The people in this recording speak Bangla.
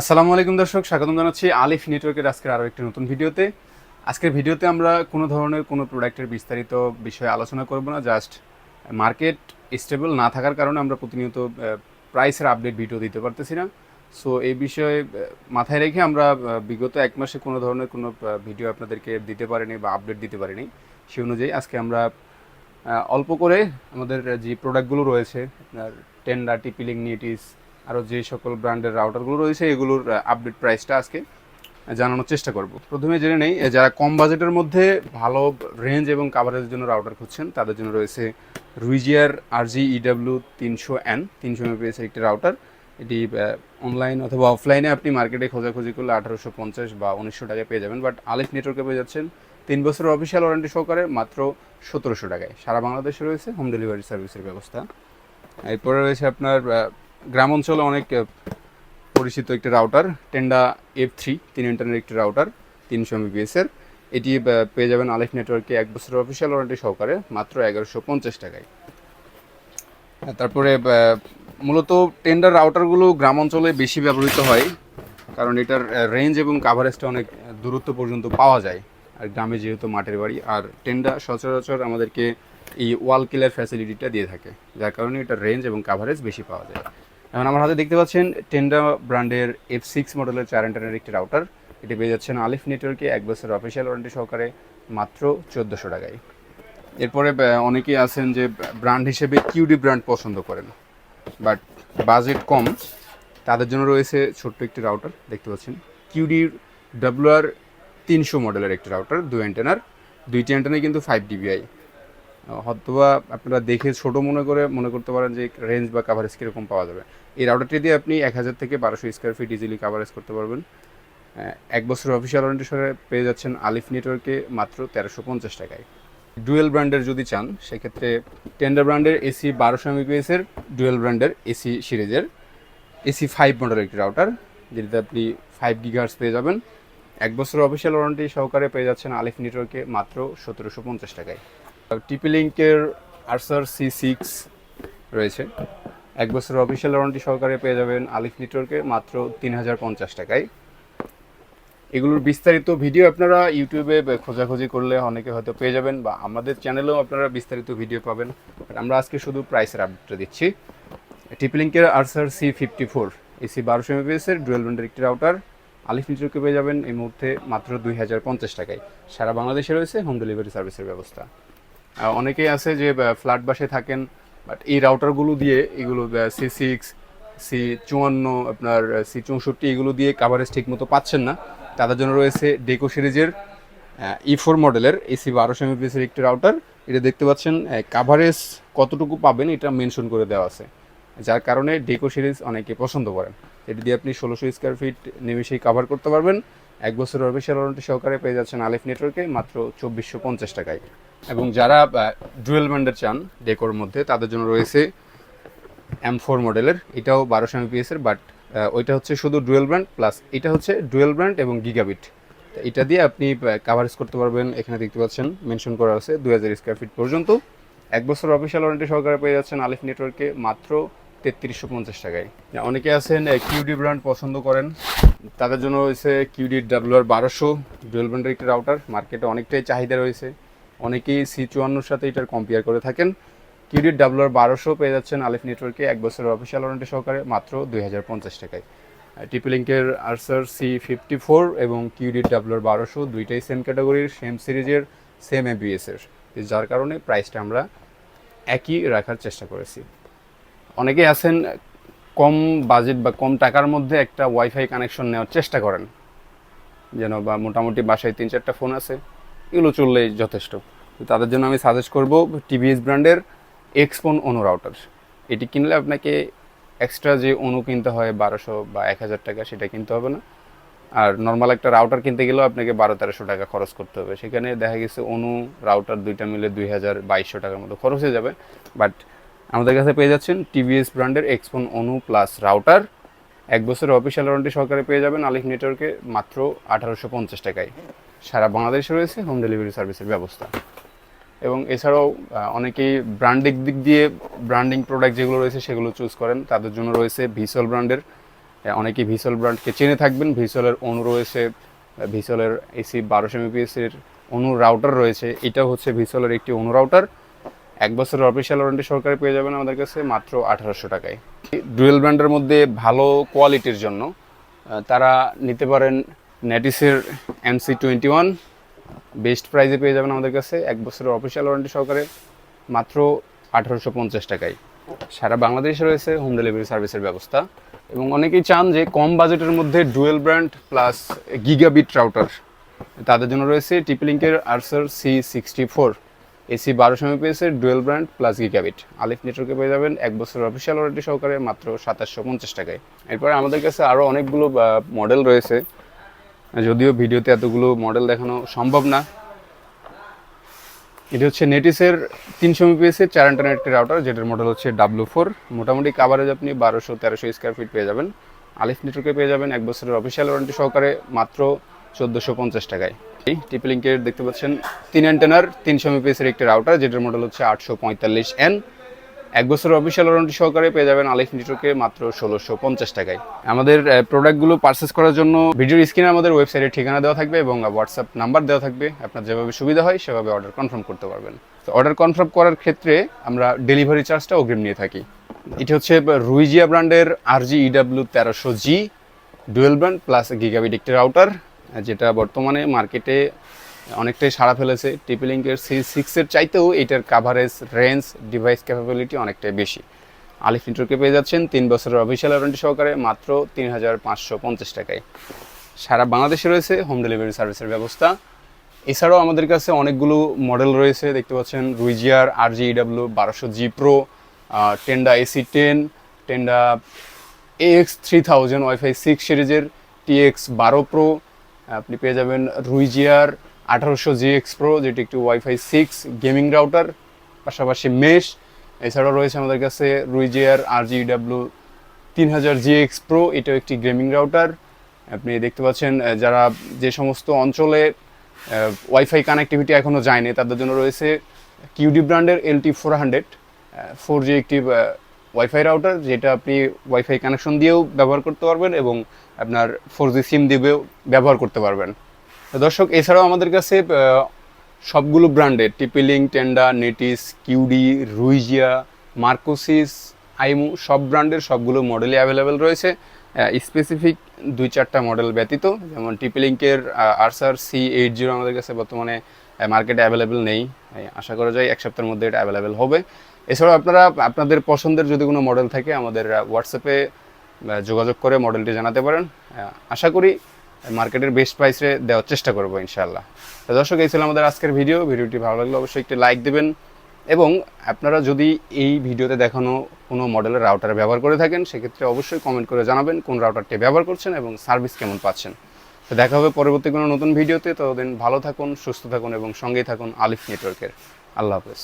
আসসালামু আলাইকুম দর্শক, স্বাগতম জানাচ্ছি আলিফ নেটওয়ার্কের আজকের আরও একটি নতুন ভিডিওতে। আজকের ভিডিওতে আমরা কোনো ধরনের কোনো প্রোডাক্টের বিস্তারিত বিষয়ে আলোচনা করব না, জাস্ট মার্কেট স্টেবল না থাকার কারণে আমরা প্রতিনিয়ত প্রাইসের আপডেট ভিডিও দিতে পারতেছি না। সো এই বিষয়ে মাথায় রেখে আমরা বিগত এক মাসে কোনো ধরনের কোনো ভিডিও আপনাদেরকে দিতে পারিনি বা আপডেট দিতে পারিনি। সেই অনুযায়ী আজকে আমরা অল্প করে আমাদের যে প্রোডাক্টগুলো রয়েছে, আপনার টেন্ডা টিপিলিং নিটিস আরও যে সকল ব্র্যান্ডের রাউটারগুলো রয়েছে, এগুলোর আপডেট প্রাইসটা আজকে জানানোর চেষ্টা করব। প্রথমে জেনে নেই যারা কম বাজেটের মধ্যে ভালো রেঞ্জ এবং কাভারেজের জন্য রাউটার খুঁজছেন, তাদের জন্য রয়েছে রুইজিয়ার আরজি ইডাব্লিউ তিনশো এন তিনশো এমপিএসের একটি রাউটার এটি অনলাইন অথবা অফলাইনে আপনি মার্কেটে খোঁজাখুঁজি করলে আঠারোশো পঞ্চাশ বা উনিশশো টাকায় পেয়ে যাবেন। বাট আলিফ নেটওয়ার্কে পেয়ে যাচ্ছেন তিন বছরের অফিসিয়াল ওয়ারেন্টি সহকারে মাত্র সতেরোশো টাকায়। সারা বাংলাদেশে রয়েছে হোম ডেলিভারি সার্ভিসের ব্যবস্থা। এরপরে রয়েছে আপনার গ্রাম অঞ্চলে অনেক পরিচিত একটি রাউটার টেন্ডা এফ থ্রি তিন ইন্টারনেট একটি রাউটার তিনশো এমবিপিএসের এটি পেয়ে যাবেন আলিফ নেটওয়ার্কে এক বছরের অফিসিয়াল ওয়ারেন্টি সহকারে, মাত্র এগারোশো পঞ্চাশ টাকায়। তারপরে মূলত টেন্ডার রাউটারগুলো গ্রাম অঞ্চলে বেশি ব্যবহৃত হয়, কারণ এটার রেঞ্জ এবং কাভারেজটা অনেক দূরত্ব পর্যন্ত পাওয়া যায়। আর গ্রামে যেহেতু মাঠের বাড়ি, আর টেন্ডা সচরাচর আমাদেরকে এই ওয়াল কিলার ফ্যাসিলিটিটা দিয়ে থাকে, যার কারণে এটার রেঞ্জ এবং কাভারেজ বেশি পাওয়া যায়। এখন আমার হাতে দেখতে পাচ্ছেন টেন্ডা ব্র্যান্ডের এফ সিক্স মডেলের চার ইন্টারনেট একটি রাউটার এটি পেয়ে যাচ্ছেন আলিফ নেটওয়ার্কে এক বছর অফিসিয়াল ওয়ারেন্টি সহকারে মাত্র চোদ্দোশো টাকায়। এরপরে অনেকেই আছেন যে ব্র্যান্ড হিসেবে কিউডি ব্র্যান্ড পছন্দ করেন বাট বাজেট কম। তাদের জন্য রয়েছে ছোট্ট একটি রাউটার দেখতে পাচ্ছেন। কিউডির ডাব্লুআর তিনশো মডেলের একটি রাউটার দুই অ্যান্টেনার দুইটি অ্যান্টেনাই কিন্তু ফাইভ ডিবিআই হয়তোবা আপনারা দেখে ছোট মনে করে মনে করতে পারেন যে রেঞ্জ বা কাভারেজ কীরকম পাওয়া যাবে। এই রাউটারটি দিয়ে আপনি এক হাজার থেকে বারোশো স্কোয়ার ফিট ইজিলি কাভারেজ করতে পারবেন। এক বছর অফিসিয়াল ওয়ারেন্টি সরে পেয়ে যাচ্ছেন আলিফ নেটওয়ার্কে মাত্র তেরোশো পঞ্চাশ টাকায়। ডুয়েল ব্র্যান্ডের যদি চান, সেক্ষেত্রে টেন্ডার ব্র্যান্ডের এসি বারোশো এমবিপিএসের ডুয়েল ব্র্যান্ডের এসি সিরিজের এসি ফাইভ মডেলের একটি রাউটার যেটিতে আপনি ফাইভ গিগার্স পেয়ে যাবেন। এক বছর অফিসিয়াল ওয়ারেন্টি সহকারে পেয়ে যাচ্ছেন আলিফ নেটওয়ার্কে মাত্র সতেরোশো পঞ্চাশ টাকায়। টিপি লিঙ্কের আরসার সি সিক্স রয়েছে। এক বছর অফিসিয়াল ওয়ারেন্টি সহকারে পেয়ে যাবেন আলিফ নেটওয়ার্কে মাত্র তিন হাজার পঞ্চাশ টাকায়। এগুলোর বিস্তারিত ভিডিও আপনারা ইউটিউবে খোঁজাখুঁজি করলে অনেকে হয়তো পেয়ে যাবেন বা আমাদের চ্যানেলেও আপনারা বিস্তারিত ভিডিও পাবেন। আমরা আজকে শুধু প্রাইসের আপডেটটা দিচ্ছি। টিপলিঙ্কের Archer C fifty four AC বারোশো এমবিএসের ডুয়েল ব্যান্ডের একটি রাউটার আলিফ নেটওয়ার্কে পেয়ে যাবেন এই মুহূর্তে মাত্র দুই হাজার পঞ্চাশ টাকায়। সারা বাংলাদেশে রয়েছে হোম ডেলিভারি সার্ভিসের ব্যবস্থা। অনেকেই আছে যে ফ্ল্যাট বাসে থাকেন বাট এই রাউটারগুলো দিয়ে এগুলো সি সিক্স সি চুয়ান্ন, আপনার সি চৌষট্টি, এগুলো দিয়ে কাভারেজ ঠিক মতো পাচ্ছেন না। তাদের জন্য রয়েছে ডেকো সিরিজের ই ফোর মডেলের এসি বারোশো এমবিএসের একটি রাউটার এটা দেখতে পাচ্ছেন কাভারেজ কতটুকু পাবেন এটা মেনশন করে দেওয়া আছে। যার কারণে ডেকো সিরিজ অনেকে পছন্দ করেন। এটি দিয়ে আপনি ষোলোশো স্কোয়ার ফিট নিমেষেই কাভার করতে পারবেন। এক বছর ওয়ারেন্টি সহকারে পেয়ে যাচ্ছেন আলিফ নেটওয়ার্কে মাত্র চব্বিশশো পঞ্চাশ টাকায়। এবং যারা ডুয়েল ব্যান্ডের চান, ডেকোর মধ্যে, তাদের জন্য রয়েছে এম ফোর মডেলের, এটাও বারোশো এমপিএস এর বাট ওইটা হচ্ছে শুধু ডুয়েল ব্র্যান্ড প্লাস এটা হচ্ছে ডুয়েল ব্র্যান্ড এবং গিগাবিট এটা দিয়ে আপনি কাভারেজ করতে পারবেন, এখানে দেখতে পাচ্ছেন মেনশন করা আছে দুই হাজার স্কোয়ার ফিট পর্যন্ত। এক বছর অফিসিয়াল ওয়ারেন্টি সহকারে পেয়ে যাচ্ছেন আলিফ নেটওয়ার্কে মাত্র তেত্রিশশো পঞ্চাশ টাকায়। অনেকে আছেন কিউডি ব্র্যান্ড পছন্দ করেন, তাদের জন্য রয়েছে কিউডি ডাব্লিউআর বারোশো, ডুয়েল ব্র্যান্ডের একটি রাউটার মার্কেটে অনেকটাই চাহিদা রয়েছে। অনেকেই সি চুয়ান্নর সাথে এটার কম্পেয়ার করে থাকেন। কিউডি ডাব্লিউআর বারোশো পেয়ে যাচ্ছেন আলিফ নেটওয়ার্কে এক বছরের অফিসিয়াল ওয়ারেন্টি সহকারে, মাত্র দুই হাজার পঞ্চাশ টাকায়। টিপি লিঙ্কের আরসার সি ফিফটি ফোর এবং কিউডি ডাব্লিউআর বারোশো দুইটাই সেম ক্যাটাগরির সেম সিরিজের সেম এবিএসের যার কারণে প্রাইসটা আমরা একই রাখার চেষ্টা করেছি। অনেকেই আছেন, কম বাজেট বা কম টাকার মধ্যে একটা ওয়াইফাই কানেকশন নেওয়ার চেষ্টা করেন। যেন বা মোটামুটি বাসায় তিন চারটা ফোন আছে। এগুলো চললেই যথেষ্ট। তাদের জন্য আমি সাজেস্ট করব টিভিএস ব্র্যান্ডের এক্সপন অনু রাউটার এটি কিনলে আপনাকে এক্সট্রা যে অনু কিনতে হয় বারোশো বা এক হাজার টাকা সেটা কিনতে হবে না। আর নর্মাল একটা রাউটার কিনতে গেলেও আপনাকে বারো তেরোশো টাকা খরচ করতে হবে। সেখানে দেখা গেছে অনু রাউটার দুইটা মিলে দুই হাজার বাইশশো টাকার মতো খরচ হয়ে যাবে। বাট আমাদের কাছে পেয়ে যাচ্ছেন টিভিএস ব্র্যান্ডের এক্সপন অনু প্লাস রাউটার এক বছরের অফিসিয়াল ওয়ারেন্টি সহকারে পেয়ে যাবেন আলিফ নেটওয়ার্কে মাত্র আঠারোশো পঞ্চাশ টাকায়। সারা বাংলাদেশে রয়েছে হোম ডেলিভারি সার্ভিসের ব্যবস্থা। এবং এছাড়াও অনেকেই ব্র্যান্ডিং দিক দিয়ে ব্র্যান্ডিং প্রোডাক্ট যেগুলো রয়েছে সেগুলো চুজ করেন। তাদের জন্য রয়েছে ভিসল ব্র্যান্ডের অনেকেই ভিসল ব্র্যান্ডকে চেনে থাকবেন। ভিসলের অনু রয়েছে ভিসলের এসি বারোশো এমপিএসের অনু রাউটার রয়েছে। এটা হচ্ছে ভিসলের একটি অনু রাউটার এক বছরের অফিসিয়াল ওয়ারেন্টি সরকারে পেয়ে যাবেন আমাদের কাছে মাত্র আঠারোশো টাকায়। ডুয়েল ব্র্যান্ডের মধ্যে ভালো কোয়ালিটির জন্য তারা নিতে পারেন নেটিসের এমসি টোয়েন্টি ওয়ান বেস্ট প্রাইজে পেয়ে যাবেন আমাদের কাছে। এক বছরের অফিসিয়াল ওয়ারেন্টি সহকারে মাত্র আঠারোশো পঞ্চাশ টাকায়। সারা বাংলাদেশে রয়েছে হোম ডেলিভারি সার্ভিসের ব্যবস্থা। এবং অনেকেই চান যে কম বাজেটের মধ্যে dual brand plus gigabit router তাদের জন্য রয়েছে টিপিলিঙ্কের Archer C sixty four AC বারোশো এমপিএসের ডুয়েল ব্র্যান্ড প্লাস গিগাবিট আলিফ নেটওয়ার্কে পেয়ে যাবেন এক বছরের অফিসিয়াল ওয়ারেন্টি সহকারে মাত্র সাতাশশো পঞ্চাশ টাকায়। এরপরে আমাদের কাছে আরও অনেকগুলো মডেল রয়েছে। যদিও ভিডিওতে এতগুলো মডেল দেখানো সম্ভব না। এটি হচ্ছে নেটিসের তিনশো এমপিএসের চার ইন্টারনেট একটি রাউটার যেটার মডেল হচ্ছে ডাব্লু ফোর মোটামুটি কাভারেজ আপনি বারোশো, তেরোশো স্কোয়ার ফিট পেয়ে যাবেন। আলিফ নেটওয়ার্কে পেয়ে যাবেন এক বছরের অফিসিয়াল ওয়ারেন্টি সহকারে, মাত্র চোদ্দোশো পঞ্চাশ টাকায়। এই দেখতে পাচ্ছেন, তিন অ্যান্টেনার তিনশো এমপিএসের একটি রাউটার যেটার মডেল হচ্ছে আটশো পঁয়তাল্লিশ এন এক বছরের অফিসিয়াল ওয়ারেন্টি সহকারে পেয়ে যাবেন আলিফ নেটওয়ার্কে মাত্র ষোলোশো পঞ্চাশ টাকায়। আমাদের প্রোডাক্টগুলো পারচেস করার জন্য ভিডিওর স্ক্রিনে আমাদের ওয়েবসাইটের ঠিকানা দেওয়া থাকবে এবং হোয়াটসঅ্যাপ নাম্বার দেওয়া থাকবে। আপনার যেভাবে সুবিধা হয়, সেভাবে অর্ডার কনফার্ম করতে পারবেন। তো অর্ডার কনফার্ম করার ক্ষেত্রে আমরা ডেলিভারি চার্জটা অগ্রিম নিয়ে থাকি। এটি হচ্ছে রুইজিয়া ব্র্যান্ডের আর জি ইডাব্লিউ তেরোশো G dual brand plus gigabit একটি রাউটার যেটা বর্তমানে মার্কেটে অনেকটাই সাড়া ফেলেছে। টিপিলিঙ্কের সি সিক্সের চাইতেও এটার কাভারেজ রেঞ্জ ডিভাইস ক্যাপাবিলিটি অনেকটাই বেশি। আলিফ ইন্টারকে পেয়ে যাচ্ছেন, তিন বছরের অফিসিয়াল ওয়ারেন্টি সহকারে মাত্র তিন হাজার পাঁচশো পঞ্চাশ টাকায়। সারা বাংলাদেশে রয়েছে হোম ডেলিভারি সার্ভিসের ব্যবস্থা। এছাড়াও আমাদের কাছে অনেকগুলো মডেল রয়েছে, দেখতে পাচ্ছেন রুইজিয়ার আর জি ইডাব্লিউ বারোশো G pro Tenda AC ten Tenda X three thousand WiFi six সিরিজের টিএক্স বারো প্রো আপনি পেয়ে যাবেন রুইজিয়ার আঠারোশো জি এক্স প্রো যেটি একটি ওয়াইফাই সিক্স গেমিং রাউটার পাশাপাশি মেশ এছাড়াও রয়েছে আমাদের কাছে রুইজিয়ার আর জি ডাব্লিউ তিন হাজার জি এক্স প্রো এটাও একটি গেমিং রাউটার আপনি দেখতে পাচ্ছেন যারা যে সমস্ত অঞ্চলে ওয়াইফাই কানেক্টিভিটি এখনও যায়নি, তাদের জন্য রয়েছে কিউডি ব্র্যান্ডের LT four hundred four G একটি ওয়াইফাই রাউটার যেটা আপনি ওয়াইফাই কানেকশন দিয়েও ব্যবহার করতে পারবেন এবং আপনার ফোর জি সিম দিয়েও ব্যবহার করতে পারবেন। দর্শক, এছাড়াও আমাদের কাছে সবগুলো ব্র্যান্ডের TP Link Tenda, Netis, QD, Ruijie, Mercusys, আইমু, সব ব্র্যান্ডের সবগুলো মডেলই অ্যাভেলেবেল রয়েছে। স্পেসিফিক দুই চারটা মডেল ব্যতীত, যেমন টিপিলিঙ্কের আরসার সি এইট জিরো আমাদের কাছে বর্তমানে মার্কেটে অ্যাভেলেবেল নেই। আশা করা যায় এক সপ্তাহের মধ্যে এটা অ্যাভেলেবেল হবে। এছাড়াও আপনারা, আপনাদের পছন্দের যদি কোনো মডেল থাকে, আমাদের হোয়াটসঅ্যাপে যোগাযোগ করে মডেলটি জানাতে পারেন। আশা করি মার্কেটের বেস্ট প্রাইসে দেওয়ার চেষ্টা করব ইনশাল্লাহ তো দর্শক, এই ছিল আমাদের আজকের ভিডিও ভিডিওটি ভালো লাগলে অবশ্যই একটি লাইক দেবেন এবং আপনারা যদি এই ভিডিওতে দেখানো কোনো মডেলের রাউটার ব্যবহার করে থাকেন, সেক্ষেত্রে অবশ্যই কমেন্ট করে জানাবেন কোন রাউটারটি ব্যবহার করছেন এবং সার্ভিস কেমন পাচ্ছেন। তো দেখা হবে পরবর্তী কোনো নতুন ভিডিওতে ততদিন ভালো থাকুন, সুস্থ থাকুন এবং সঙ্গেই থাকুন আলিফ নেটওয়ার্কের। আল্লাহ হাফেজ।